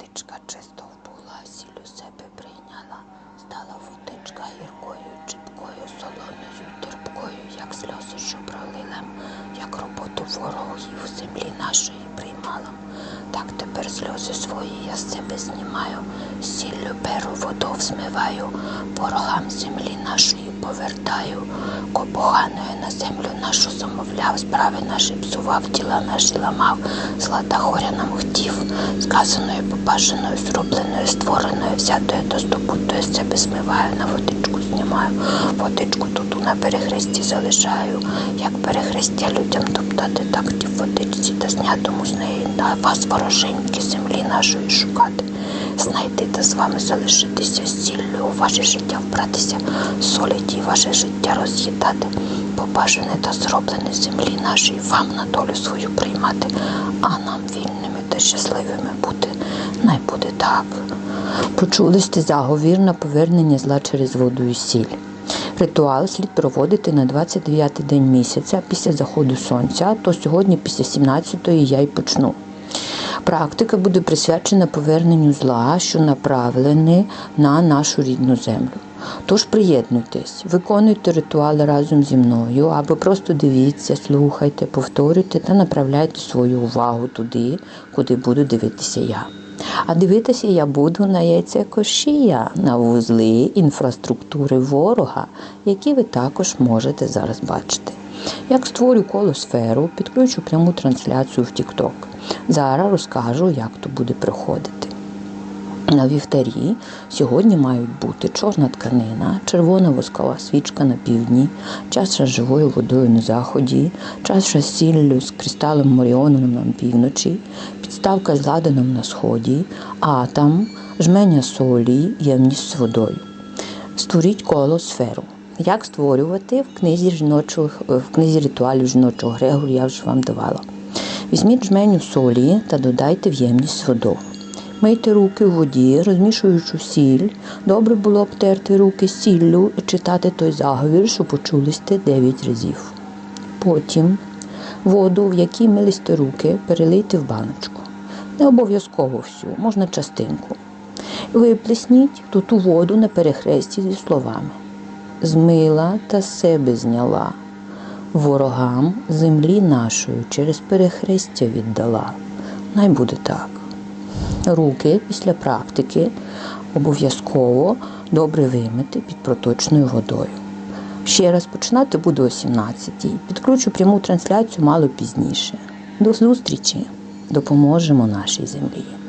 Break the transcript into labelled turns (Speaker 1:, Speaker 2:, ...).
Speaker 1: водичка чисто вбула, сіль у себе прийняла, стала водичка гіркою, чіпкою, солоною, терпкою, як сльози, що пролила, як роботу ворогів землі нашої приймала. Так тепер сльози свої я з себе знімаю, сіллю беру, водов змиваю, ворогам землі нашої повертаю, копоганою на землю нашу замовляв, справи наші псував, тіла наші ламав, злата хоря нам хотів, сказаною, побажаною, зробленою, створеною, взятою до здобутою з себе змиваю, на водичку знімаю, водичку тут на перехресті залишаю, як перехрестя людям топтати, так ті водичці та знятому з неї на вас вороженьки землі нашої шукати. Знайти та з вами залишитися сіллю у ваше життя вбратися, солі ті ваше життя роз'їдати, побажане та зроблене землі нашої вам на долю свою приймати, а нам вільними та щасливими бути. Най буде так. Почули сте заговір на повернення зла через воду і сіль. Ритуал слід проводити на 29-й день місяця після заходу сонця, то сьогодні після 17-ї я й почну. Практика буде присвячена поверненню зла, що направлене на нашу рідну землю. Тож приєднуйтесь, виконуйте ритуали разом зі мною, або просто дивіться, слухайте, повторюйте та направляйте свою увагу туди, куди буду дивитися я. А дивитися я буду на яйця кошія, на вузли інфраструктури ворога, які ви також можете зараз бачити. Як створю колосферу, підключу пряму трансляцію в TikTok. Зараз розкажу, як то буде проходити. На вівтарі сьогодні мають бути чорна тканина, червона воскова свічка на півдні, чаша з живою водою на заході, чаша з сіллю з кристалом Моріоном на півночі, підставка з ладаном на сході, атом, жменя солі, ємність з водою. Створіть коло сферу. Як створювати в книзі жіночого, в книзі ритуалів жіночого Грегору я вже вам давала. Візьміть жменю солі та додайте в ємність з водою. Мийте руки у воді, розмішуючи сіль. Добре було б терти руки сіллю і читати той заговір, що почули сте 9 разів. Потім воду, в якій милисте руки, перелийте в баночку. Не обов'язково всю, можна частинку. Виплесніть ту воду на перехресті зі словами. Змила та себе зняла. Ворогам землі нашої через перехрестя віддала. Най буде так. Руки після практики обов'язково добре вимити під проточною водою. Ще раз починати буду о 17-й. Підключу пряму трансляцію мало пізніше. До зустрічі! Допоможемо нашій землі.